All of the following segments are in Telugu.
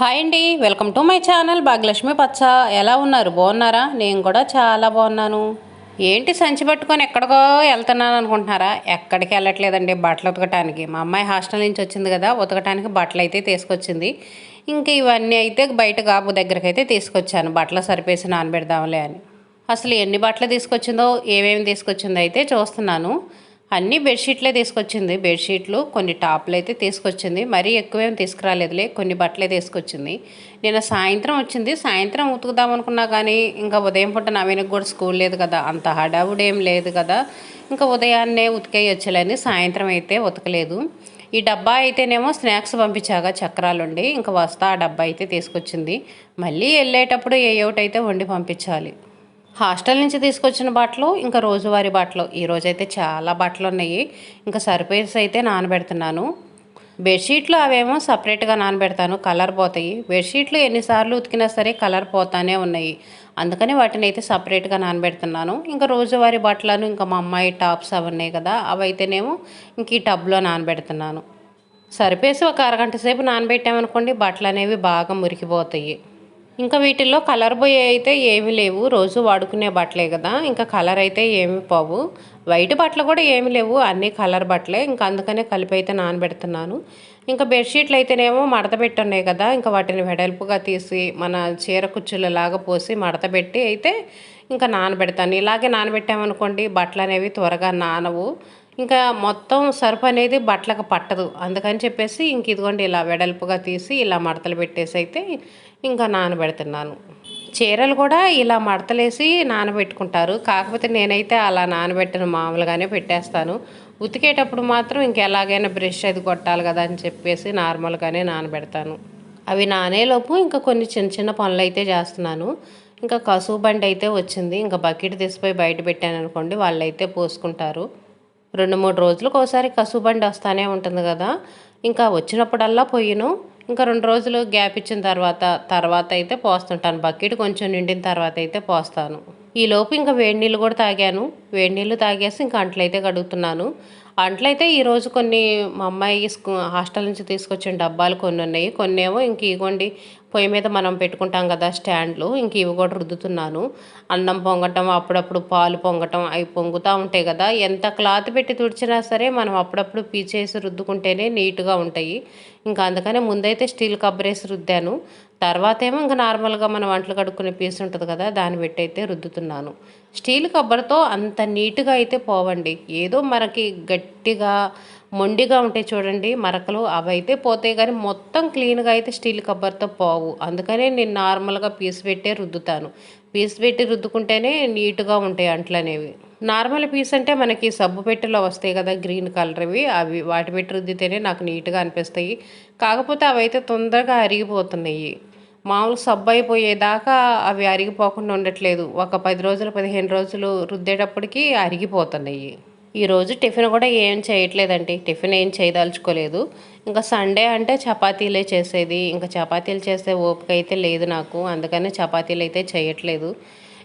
హాయ్ అండి welcome to my channel Bhagyalakshmi పచ్చ. ఎలా ఉన్నారు? బాగున్నారా? నేను కూడా చాలా బాగున్నాను. ఏంటి సంచి పట్టుకొని ఎక్కడికో వెళ్తున్నాను అనుకుంటున్నారా? ఎక్కడికి వెళ్ళట్లేదండి బట్టలు ఉతకటానికి. మా అమ్మాయి హాస్టల్ నుంచి వచ్చింది కదా ఉతకటానికి బట్టలు అయితే తీసుకొచ్చింది. ఇంకా ఇవన్నీ అయితే బయట గాబు దగ్గరికి అయితే తీసుకొచ్చాను. బట్టలు సరిపేసి నానబెడదాంలే అని. అసలు ఎన్ని బట్టలు తీసుకొచ్చిందో ఏమేమి తీసుకొచ్చిందో అయితే చూస్తున్నాను. అన్ని బెడ్షీట్లే తీసుకొచ్చింది. బెడ్షీట్లు కొన్ని టాప్లు అయితే తీసుకొచ్చింది. మరీ ఎక్కువేం తీసుకురాలేదులే కొన్ని బట్టలే తీసుకొచ్చింది. నేను సాయంత్రం వచ్చింది. సాయంత్రం ఉతుకుదాం అనుకున్నా కానీ ఇంకా ఉదయం పూట నవీనకు కూడా స్కూల్ లేదు కదా. అంత హడావుడు ఏం లేదు కదా. ఇంకా ఉదయాన్నే ఉతికేయొచ్చలేని సాయంత్రం అయితే ఉతకలేదు. ఈ డబ్బా అయితేనేమో స్నాక్స్ పంపించాగా చక్రాలుండి. ఇంకా వస్తా ఆ డబ్బా అయితే తీసుకొచ్చింది. మళ్ళీ వెళ్ళేటప్పుడు ఏ ఒకటైతే అయితే వండి పంపించాలి. హాస్టల్ నుంచి తీసుకొచ్చిన బట్టలు ఇంకా రోజువారీ బట్టలు ఈరోజు అయితే చాలా బట్టలు ఉన్నాయి. ఇంకా సర్పేస్ అయితే నానబెడుతున్నాను. బెడ్షీట్లు అవేమో సపరేట్గా నానబెడతాను. కలర్ పోతాయి. బెడ్షీట్లు ఎన్నిసార్లు ఉతికినా సరే కలర్ పోతానే ఉన్నాయి. అందుకని వాటిని అయితే సపరేట్గా నానబెడుతున్నాను. ఇంకా రోజువారీ బట్టలను ఇంకా మా అమ్మాయి టాప్స్ అవి ఉన్నాయి కదా అవి అయితేనేమో ఇంక ఈ టబ్లో నానబెడుతున్నాను. సరిపేసి ఒక అరగంట సేపు నానబెట్టామనుకోండి బట్టలు అనేవి బాగా మురికిపోతాయి. ఇంకా వీటిల్లో కలర్ పోయే అయితే ఏమీ లేవు. రోజు వాడుకునే బట్టలే కదా. ఇంకా కలర్ అయితే ఏమి పోవు. వైట్ బట్టలు కూడా ఏమి లేవు. అన్నీ కలర్ బట్టలే. ఇంకా అందుకనే కలిపి అయితే నానబెడుతున్నాను. ఇంకా బెడ్షీట్లు అయితేనేమో మడత పెట్టి ఉన్నాయి కదా. ఇంకా వాటిని వెడల్పుగా తీసి మన చీర కుచ్చులలాగా పోసి మడత పెట్టి అయితే ఇంకా నానబెడతాను. ఇలాగే నానబెట్టామనుకోండి బట్టలు అనేవి త్వరగా నానవు. ఇంకా మొత్తం సరుపు అనేది బట్టలకు పట్టదు. అందుకని చెప్పేసి ఇంక ఇదిగోండి ఇలా వెడల్పుగా తీసి ఇలా మడతలు పెట్టేసి అయితే ఇంకా నానబెడుతున్నాను. చీరలు కూడా ఇలా మడతలేసి నానబెట్టుకుంటారు. కాకపోతే నేనైతే అలా నానబెట్టిన మామూలుగానే పెట్టేస్తాను. ఉతికేటప్పుడు మాత్రం ఇంకెలాగైనా బ్రష్ అది కొట్టాలి కదా అని చెప్పేసి నార్మల్గానే నానబెడతాను. అవి నానేలోపు ఇంకా కొన్ని చిన్న చిన్న పనులు అయితే చేస్తున్నాను. ఇంకా కసువు బండి అయితే వచ్చింది. ఇంకా బకెట్ తీసిపోయి బయట పెట్టాను అనుకోండి వాళ్ళు అయితే పోసుకుంటారు. రెండు మూడు రోజులకు ఒకసారి కసువు బండి వస్తూనే ఉంటుంది కదా. ఇంకా వచ్చినప్పుడల్లా పొయ్యిను. ఇంకా రెండు రోజులు గ్యాప్ ఇచ్చిన తర్వాత తర్వాత అయితే పోస్తుంటాను. బకెట్ కొంచెం నిండిన తర్వాత అయితే పోస్తాను. ఈలోపు ఇంకా వేడి నీళ్ళు కూడా తాగాను. వేడి నీళ్ళు తాగేసి ఇంకా అంట్లయితే కడుగుతున్నాను. అంట్లయితే ఈరోజు కొన్ని మా అమ్మాయి హాస్టల్ నుంచి తీసుకొచ్చిన డబ్బాలు కొన్ని ఉన్నాయి. కొన్ని ఏమో ఇంక ఇగోండి పొయ్యి మీద మనం పెట్టుకుంటాం కదా స్టాండ్లు ఇంక ఇవి కూడా రుద్దుతున్నాను. అన్నం పొంగటం అప్పుడప్పుడు పాలు పొంగటం అవి పొంగుతూ ఉంటాయి కదా. ఎంత క్లాత్ పెట్టి తుడిచినా సరే మనం అప్పుడప్పుడు పీచేసి రుద్దుకుంటేనే నీట్గా ఉంటాయి. ఇంకా అందుకనే ముందైతే స్టీల్ కబ్బరేసి రుద్దాను. తర్వాత ఏమో ఇంకా నార్మల్గా మనం వంటలు కడుక్కునే పీస్ ఉంటుంది కదా దాన్ని పెట్టి అయితే రుద్దుతున్నాను. స్టీల్ కబ్బర్తో అంత నీట్గా అయితే పోవండి. ఏదో మనకి గట్టిగా మొండిగా ఉంటాయి చూడండి మరకలు అవైతే పోతాయి కానీ మొత్తం క్లీన్గా అయితే స్టీల్ కబ్బర్తో పోవు. అందుకనే నేను నార్మల్గా పీస్ పెట్టే రుద్దుతాను. పీస్ పెట్టి రుద్దుకుంటేనే నీట్గా ఉంటాయి అంట్లు అనేవి. నార్మల్ పీస్ అంటే మనకి సబ్బు పెట్టెలో వస్తాయి కదా గ్రీన్ కలర్వి అవి వాటి పెట్టి రుద్దితేనే నాకు నీట్గా అనిపిస్తాయి. కాకపోతే అవి అయితే తొందరగా అరిగిపోతున్నాయి. మామూలు సబ్బు అయిపోయేదాకా అవి అరిగిపోకుండా ఉండట్లేదు. ఒక పది రోజులు పదిహేను రోజులు రుద్దేటప్పటికి అరిగిపోతున్నాయి. ఈరోజు టిఫిన్ కూడా ఏం చేయట్లేదండి. టిఫిన్ ఏం చేయదలుచుకోలేదు. ఇంకా సండే అంటే చపాతీలే చేసేది. ఇంకా చపాతీలు చేసే ఓపిక అయితే లేదు నాకు. అందుకనే చపాతీలు అయితే చేయట్లేదు.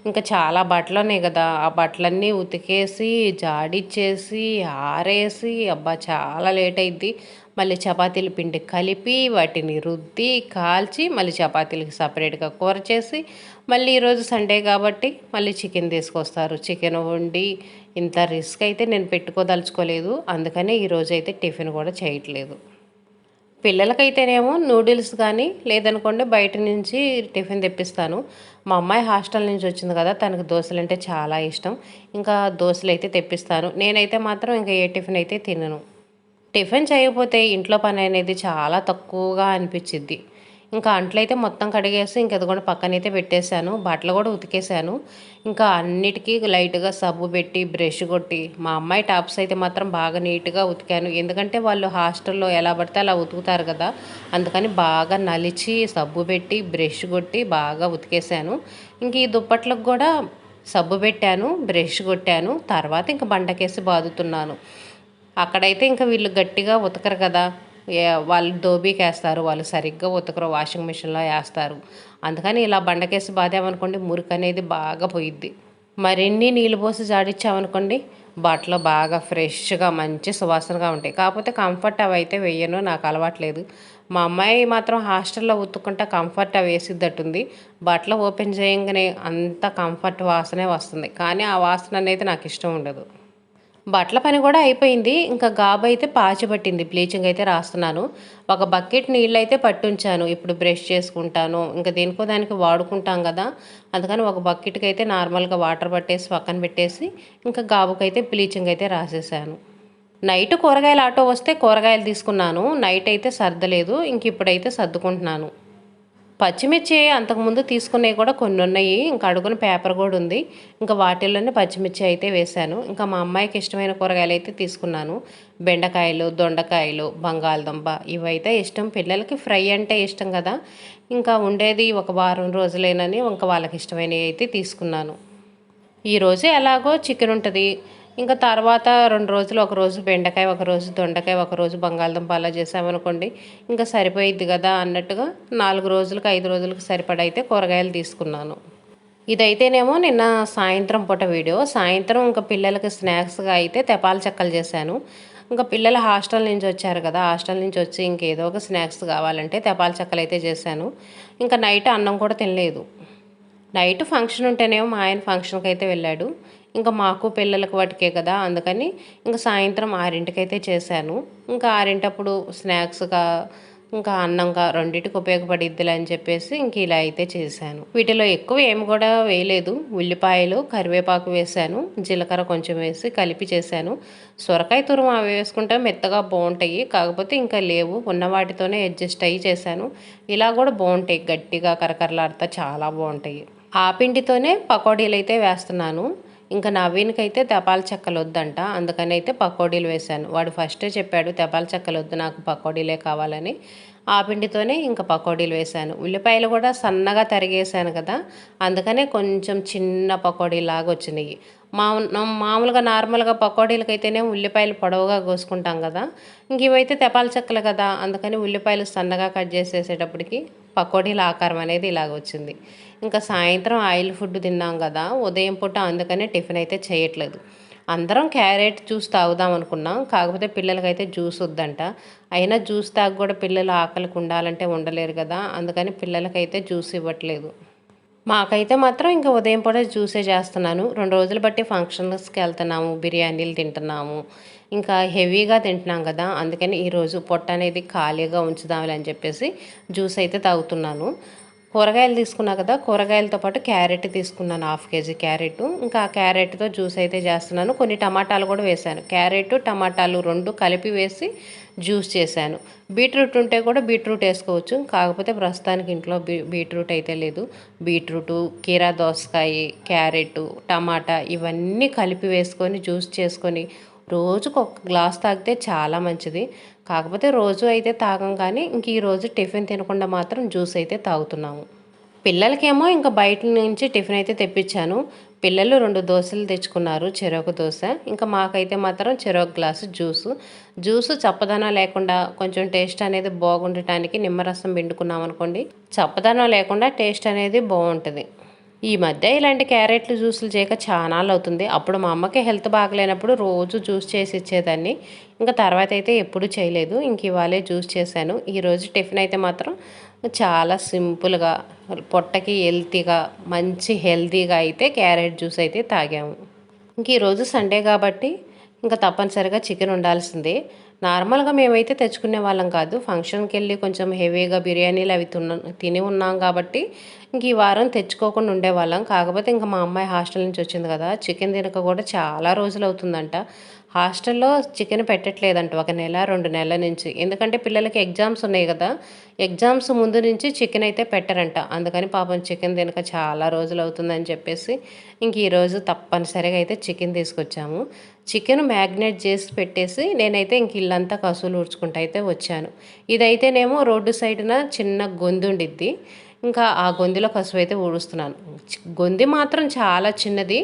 ఇంకా చాలా బట్టలు ఉన్నాయి కదా. ఆ బట్టలన్నీ ఉతికేసి జాడిచ్చేసి ఆరేసి అబ్బా చాలా లేట్ అయింది. మళ్ళీ చపాతీల పిండి కలిపి వాటిని రుద్ది కాల్చి మళ్ళీ చపాతీలకి సపరేట్గా కూర చేసి మళ్ళీ ఈరోజు సండే కాబట్టి మళ్ళీ చికెన్ తీసుకొస్తారు. చికెన్ వండి ఇంత రిస్క్ అయితే నేను పెట్టుకోదలుచుకోలేదు. అందుకనే ఈరోజు అయితే టిఫిన్ కూడా చేయట్లేదు. పిల్లలకైతేనేమో నూడిల్స్ కానీ లేదనుకోండి బయట నుంచి టిఫిన్ తెప్పిస్తాను. మా అమ్మాయి హాస్టల్ నుంచి వచ్చింది కదా తనకు దోశలు అంటే చాలా ఇష్టం. ఇంకా దోశలు అయితే తెప్పిస్తాను. నేనైతే మాత్రం ఇంకా ఏ టిఫిన్ అయితే తినను. టిఫిన్ చేయకపోతే ఇంట్లో పని అనేది చాలా తక్కువగా అనిపించిద్ది. ఇంకా అంట్లయితే మొత్తం కడిగేసి ఇంక ఎదుగుండా పక్కనైతే పెట్టేశాను. బట్టలు కూడా ఉతికేశాను. ఇంకా అన్నిటికీ లైట్గా సబ్బు పెట్టి బ్రష్ కొట్టి మా అమ్మాయి టాప్స్ అయితే మాత్రం బాగా నీట్గా ఉతికాను. ఎందుకంటే వాళ్ళు హాస్టల్లో ఎలా పడితే అలా ఉతుకుతారు కదా అందుకని బాగా నలిచి సబ్బు పెట్టి బ్రష్ కొట్టి బాగా ఉతికేశాను. ఇంక ఈ దుప్పట్లకు కూడా సబ్బు పెట్టాను బ్రష్ కొట్టాను. తర్వాత ఇంక బండకేసి బాదుతున్నాను. అక్కడైతే ఇంకా వీళ్ళు గట్టిగా ఉతకరు కదా వాళ్ళు దోబీకేస్తారు వాళ్ళు సరిగ్గా ఉతకరు వాషింగ్ మిషన్లో వేస్తారు. అందుకని ఇలా బండకేసి బాదామనుకోండి మురికి అనేది బాగా పోయిద్ది. మరిన్ని నీళ్ళు పోసి జాడిచ్చామనుకోండి బట్టలు బాగా ఫ్రెష్గా మంచి సువాసనగా ఉంటాయి. కాకపోతే కంఫర్ట్ అవి అయితే వేయను నాకు అలవాట్లేదు మా అమ్మాయి మాత్రం హాస్టల్లో ఉత్తుకుంటే కంఫర్ట్ వేసిద్దట్టుంది. బట్టలు ఓపెన్ చేయగానే అంత కంఫర్ట్ వాసనే వస్తుంది. కానీ ఆ వాసన అనేది నాకు ఇష్టం ఉండదు. బట్టల పని కూడా అయిపోయింది. ఇంకా గాబు అయితే పాచి పట్టింది. బ్లీచింగ్ అయితే రాస్తున్నాను. ఒక బకెట్ నీళ్ళు అయితే పట్టుంచాను. ఇప్పుడు బ్రష్ చేసుకుంటాను. ఇంకా దేనికో దానికి వాడుకుంటాం కదా. అందుకని ఒక బకెట్కి అయితే నార్మల్గా వాటర్ పట్టేసి పక్కన పెట్టేసి ఇంకా గాబుకైతే బ్లీచింగ్ అయితే రాసేసాను. నైట్ కూరగాయల ఆటో వస్తే కూరగాయలు తీసుకున్నాను. నైట్ అయితే సర్దలేదు. ఇంక ఇప్పుడైతే సర్దుకుంటున్నాను. పచ్చిమిర్చి అంతకుముందు తీసుకునేవి కూడా కొన్ని ఉన్నాయి. ఇంకా అడుగున పేపర్ కూడా ఉంది. ఇంకా వాటిల్లోనే పచ్చిమిర్చి అయితే వేశాను. ఇంకా మా అమ్మాయికి ఇష్టమైన కూరగాయలు అయితే తీసుకున్నాను. బెండకాయలు దొండకాయలు బంగాళదుంప ఇవైతే ఇష్టం. పిల్లలకి ఫ్రై అంటే ఇష్టం కదా. ఇంకా ఉండేది ఒక వారం రోజులేనని ఇంకా వాళ్ళకి ఇష్టమైనవి అయితే తీసుకున్నాను. ఈరోజు ఎలాగో చికెన్ ఉంటుంది. ఇంకా తర్వాత రెండు రోజులు ఒక రోజు బెండకాయ ఒక రోజు దొండకాయ ఒక రోజు బంగాళదుంప అలా చేసామనుకోండి ఇంకా సరిపోయిద్ది కదా అన్నట్టుగా నాలుగు రోజులకు ఐదు రోజులకు సరిపడైతే కూరగాయలు తీసుకున్నాను. ఇదైతేనేమో నిన్న సాయంత్రం పూట వీడియో. సాయంత్రం ఇంకా పిల్లలకి స్నాక్స్గా అయితే తెపాల చెక్కలు చేశాను. ఇంకా పిల్లలు హాస్టల్ నుంచి వచ్చారు కదా హాస్టల్ నుంచి వచ్చి ఇంకేదో ఒక స్నాక్స్ కావాలంటే తెపాల చెక్కలు అయితే చేశాను. ఇంకా నైట్ అన్నం కూడా తినలేదు. నైట్ ఫంక్షన్ ఉంటేనేమో మా ఆయన ఫంక్షన్కి అయితే వెళ్ళాడు. ఇంకా మాకు పిల్లలకు వాటికే కదా అందుకని ఇంకా సాయంత్రం ఆరింటికి అయితే చేశాను. ఇంకా ఆరింటప్పుడు స్నాక్స్గా ఇంకా అన్నంగా రెండింటికి ఉపయోగపడిద్దిలే అని చెప్పేసి ఇంక ఇలా అయితే చేశాను. వీటిలో ఎక్కువ ఏమి కూడా వేయలేదు. ఉల్లిపాయలు కరివేపాకు వేశాను. జీలకర్ర కొంచెం వేసి కలిపి చేశాను. సొరకాయ తురుము అవి వేసుకుంటే మెత్తగా బాగుంటాయి. కాకపోతే ఇంకా లేవు. ఉన్న వాటితోనే అడ్జస్ట్ అయ్యి చేశాను. ఇలా కూడా బాగుంటాయి. గట్టిగా కరకరలాడుతా చాలా బాగుంటాయి. ఆ పిండితోనే పకోడీలు అయితే వేస్తున్నాను. ఇంకా నవీన్కి అయితే చెక్కలు వద్దంట అందుకని అయితే పకోడీలు వేశాను. వాడు ఫస్టే చెప్పాడు తెపాల చెక్కలు వద్దు నాకు పకోడీలే కావాలని. ఆ పిండితోనే ఇంకా పకోడీలు వేశాను. ఉల్లిపాయలు కూడా సన్నగా తరిగేసాను కదా అందుకనే కొంచెం చిన్న పకోడీలాగా వచ్చినాయి మామూలుగా నార్మల్గా పకోడీలకైతేనే ఉల్లిపాయలు పొడవుగా కోసుకుంటాం కదా. ఇంక ఇవైతే తెపాల చెక్కలు కదా అందుకని ఉల్లిపాయలు సన్నగా కట్ చేసేసేటప్పటికి పకోడీల ఆకారం అనేది ఇలాగ వచ్చింది. ఇంకా సాయంత్రం ఆయిల్ ఫుడ్ తిన్నాం కదా ఉదయం పూట అందుకనే టిఫిన్ అయితే చేయట్లేదు. అందరం క్యారెట్ జ్యూస్ తాగుదాం అనుకున్నాం కాకపోతే పిల్లలకైతే జ్యూస్ వద్దంట. అయినా జ్యూస్ తాగి కూడా పిల్లలు ఆకలికి ఉండాలంటే ఉండలేరు కదా అందుకని పిల్లలకైతే జ్యూస్ ఇవ్వట్లేదు. మాకైతే మాత్రం ఇంకా ఉదయం పూట జ్యూసే చేస్తున్నాను. రెండు రోజులు బట్టి ఫంక్షన్స్కి వెళ్తున్నాము బిర్యానీలు తింటున్నాము. ఇంకా హెవీగా తింటున్నాం కదా అందుకని ఈరోజు పొట్ట అనేది ఖాళీగా ఉంచుదామని అని చెప్పేసి జ్యూస్ అయితే తాగుతున్నాను. కూరగాయలు తీసుకున్నా కదా కూరగాయలతో పాటు క్యారెట్ తీసుకున్నాను హాఫ్ కేజీ క్యారెట్. ఇంకా ఆ క్యారెట్తో జ్యూస్ అయితే చేస్తున్నాను. కొన్ని టమాటాలు కూడా వేశాను. క్యారెట్ టమాటాలు రెండు కలిపి వేసి జ్యూస్ చేశాను. బీట్రూట్ ఉంటే కూడా బీట్రూట్ వేసుకోవచ్చు. కాకపోతే ప్రస్తుతానికి ఇంట్లో బీ బీట్రూట్ అయితే లేదు. బీట్రూట్ కీరా దోసకాయ క్యారెట్ టమాటా ఇవన్నీ కలిపి వేసుకొని జ్యూస్ చేసుకొని రోజుకు ఒక గ్లాస్ తాగితే చాలా మంచిది. కాకపోతే రోజు అయితే తాగం కానీ ఇంక ఈరోజు టిఫిన్ తినకుండా మాత్రం జ్యూస్ అయితే తాగుతున్నాము. పిల్లలకేమో ఇంకా బయట నుంచి టిఫిన్ అయితే తెప్పించాను. పిల్లలు రెండు దోశలు తెచ్చుకున్నారు చెరొక దోశ. ఇంకా మాకైతే మాత్రం చెరొక గ్లాసు జ్యూసు. జ్యూసు చప్పదనం లేకుండా కొంచెం టేస్ట్ అనేది బాగుండటానికి నిమ్మరసం పిండుకున్నాం అనుకోండి చప్పదనం లేకుండా టేస్ట్ అనేది బాగుంటుంది. ఈ మధ్య ఇలాంటి క్యారెట్లు జ్యూసులు చేయక చాలా అవుతుంది అప్పుడు మా అమ్మకి హెల్త్ బాగలేనప్పుడు రోజు జ్యూస్ చేసి ఇచ్చేదాన్ని. ఇంకా తర్వాత అయితే ఎప్పుడు చేయలేదు. ఇంక ఇవాళే జ్యూస్ చేశాను. ఈరోజు టిఫిన్ అయితే మాత్రం చాలా సింపుల్గా పొట్టకి హెల్తీగా మంచి హెల్తీగా అయితే క్యారెట్ జ్యూస్ అయితే తాగాము. ఇంక ఈరోజు సండే కాబట్టి ఇంకా తప్పనిసరిగా చికెన్ ఉండాల్సిందే. నార్మల్గా మేమైతే తెచ్చుకునే వాళ్ళం కాదు. ఫంక్షన్కి వెళ్ళి కొంచెం హెవీగా బిర్యానీలు అవి తిన్న తిని ఉన్నాం కాబట్టి ఇంక ఈ వారం తెచ్చుకోకుండా ఉండేవాళ్ళం. కాకపోతే ఇంకా మా అమ్మాయి హాస్టల్ నుంచి వచ్చింది కదా చికెన్ తినక కూడా చాలా రోజులు అవుతుందంట. హాస్టల్లో చికెన్ పెట్టట్లేదంట ఒక నెల రెండు నెలల నుంచి. ఎందుకంటే పిల్లలకి ఎగ్జామ్స్ ఉన్నాయి కదా ఎగ్జామ్స్ ముందు నుంచి చికెన్ అయితే పెట్టరంట. అందుకని పాపం చికెన్ తినక చాలా రోజులు అవుతుందని చెప్పేసి ఇంక ఈరోజు తప్పనిసరిగా అయితే చికెన్ తీసుకొచ్చాము. చికెన్ మ్యాగ్నేట్ చేసి పెట్టేసి నేనైతే ఇంక ఇల్లంతా కసులు ఊడ్చుకుంటూ అయితే వచ్చాను. ఇదైతేనేమో రోడ్డు సైడ్న చిన్న గొంతుండిద్ది ఇంకా ఆ గొంతులో కసువు అయితే ఊడుస్తున్నాను. గొంది మాత్రం చాలా చిన్నది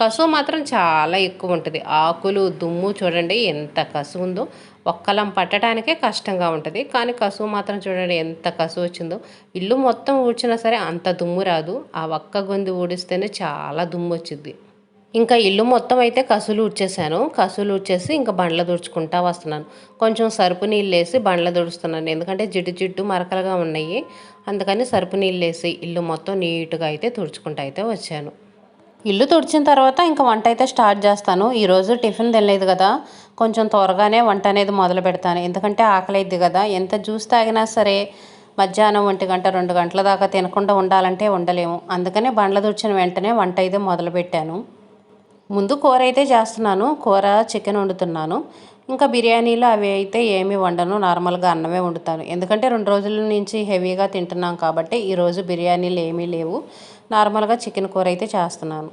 కసువు మాత్రం చాలా ఎక్కువ ఉంటుంది. ఆకులు దుమ్ము చూడండి ఎంత కసువు ఉందో. ఒక్కలం పట్టడానికే కష్టంగా ఉంటుంది. కానీ కసువు మాత్రం చూడండి ఎంత కసువు వచ్చిందో. ఇల్లు మొత్తం ఊడ్చినా సరే అంత దుమ్ము రాదు. ఆ ఒక్క గొంతు ఊడిస్తేనే చాలా దుమ్ము వచ్చింది ఇంకా ఇల్లు మొత్తం అయితే కసులు ఉడ్చేసాను కసులు ఉడ్చేసి ఇంకా బండ్ల తుడుచుకుంటా వస్తున్నాను. కొంచెం సరుపు నీళ్ళు వేసి బండ్ల తుడుస్తున్నాను ఎందుకంటే జిడ్డు జిడ్డు మరకలుగా ఉన్నాయి. అందుకని సరుపు నీళ్ళు వేసి ఇల్లు మొత్తం నీట్గా అయితే తుడుచుకుంటా అయితే వచ్చాను. ఇల్లు తుడిచిన తర్వాత ఇంకా వంట అయితే స్టార్ట్ చేస్తాను. ఈరోజు టిఫిన్ తినలేదు కదా. కొంచెం త్వరగానే వంట అనేది మొదలు పెడతాను. ఎందుకంటే ఆకలి కదా. ఎంత జ్యూస్ తాగినా సరే మధ్యాహ్నం ఒంటి గంట రెండు గంటల దాకా తినకుండా ఉండాలంటే ఉండలేము. అందుకనే బండ్ల తుడిచిన వెంటనే వంట అయితే మొదలుపెట్టాను. ముందు కూర అయితే చేస్తున్నాను. కూర చికెన్ వండుతున్నాను. ఇంకా బిర్యానీలు అవి అయితే ఏమి వండను. నార్మల్గా అన్నమే వండుతాను. ఎందుకంటే రెండు రోజుల నుంచి హెవీగా తింటున్నాం కాబట్టి ఈరోజు బిర్యానీలు ఏమీ లేవు. నార్మల్గా చికెన్ కూర అయితే చేస్తున్నాను.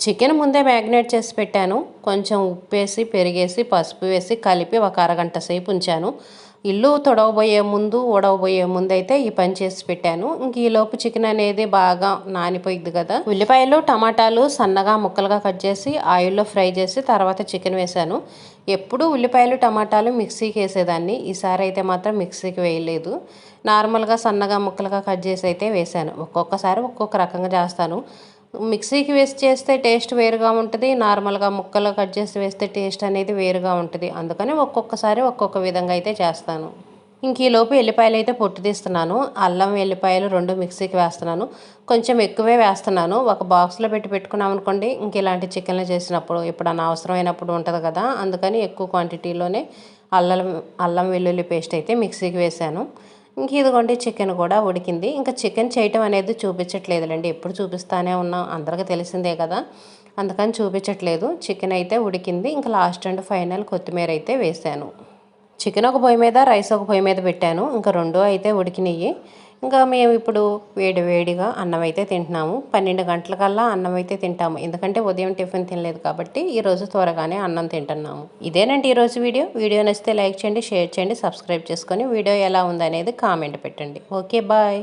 చికెన్ ముందే మ్యాగ్నేట్ చేసి పెట్టాను. కొంచెం ఉప్పు వేసి పెరిగేసి పసుపు వేసి కలిపి ఒక అరగంట సేపు ఉంచాను. ఇల్లు తొడవబోయే ముందు ఉడవబోయే ముందు అయితే ఈ పని చేసి పెట్టాను. ఇంక ఈ లోపు చికెన్ అనేది బాగా నానిపోయింది కదా. ఉల్లిపాయలు టమాటాలు సన్నగా ముక్కలుగా కట్ చేసి ఆయిల్లో ఫ్రై చేసి తర్వాత చికెన్ వేశాను. ఎప్పుడు ఉల్లిపాయలు టమాటాలు మిక్సీకి వేసేదాన్ని. ఈసారి అయితే మాత్రం మిక్సీకి వేయలేదు. నార్మల్గా సన్నగా ముక్కలుగా కట్ చేసి అయితే వేశాను. ఒక్కొక్కసారి ఒక్కొక్క రకంగా చేస్తాను. మిక్సీకి వేసి చేస్తే టేస్ట్ వేరుగా ఉంటుంది నార్మల్గా ముక్కలు కట్ చేసి వేస్తే టేస్ట్ అనేది వేరుగా ఉంటుంది. అందుకని ఒక్కొక్కసారి ఒక్కొక్క విధంగా అయితే చేస్తాను. ఇంక ఈలోపు ఎల్లిపాయలు అయితే పొట్టు తీస్తున్నాను. అల్లం ఎల్లిపాయలు రెండు మిక్సీకి వేస్తున్నాను. కొంచెం ఎక్కువే వేస్తున్నాను. ఒక బాక్స్లో పెట్టి పెట్టుకున్నాం అనుకోండి ఇంక ఇలాంటి చికెన్లు చేసినప్పుడు ఎప్పుడన్నా అవసరమైనప్పుడు ఉంటుంది కదా. అందుకని ఎక్కువ క్వాంటిటీలోనే అల్లం అల్లం వెల్లుల్లి పేస్ట్ అయితే మిక్సీకి వేశాను. ఇంక ఇదిగోండి చికెన్ కూడా ఉడికింది. ఇంకా చికెన్ చేయటం అనేది చూపించట్లేదులేండి. ఎప్పుడు చూపిస్తానే ఉన్నాం అందరికీ తెలిసిందే కదా. అందుకని చూపించట్లేదు. చికెన్ అయితే ఉడికింది. ఇంకా లాస్ట్ అండ్ ఫైనల్ కొత్తిమీర అయితే వేసాను చికెన్ ఒక పొయ్యి మీద రైస్ ఒక పొయ్యి మీద పెట్టాను. ఇంకా రెండు అయితే ఉడికినాయి ఇంకా మేము ఇప్పుడు వేడి వేడిగా అన్నం అయితే తింటున్నాము. పన్నెండు గంటలకల్లా అన్నం అయితే తింటాము. ఎందుకంటే ఉదయం టిఫిన్ తినలేదు కాబట్టి ఈరోజు త్వరగానే అన్నం తింటున్నాము. ఇదేనండి ఈరోజు వీడియో. వీడియో నచ్చితే లైక్ చేయండి షేర్ చేయండి సబ్స్క్రైబ్ చేసుకొని వీడియో ఎలా ఉందనేది కామెంట్ పెట్టండి. Okay bye.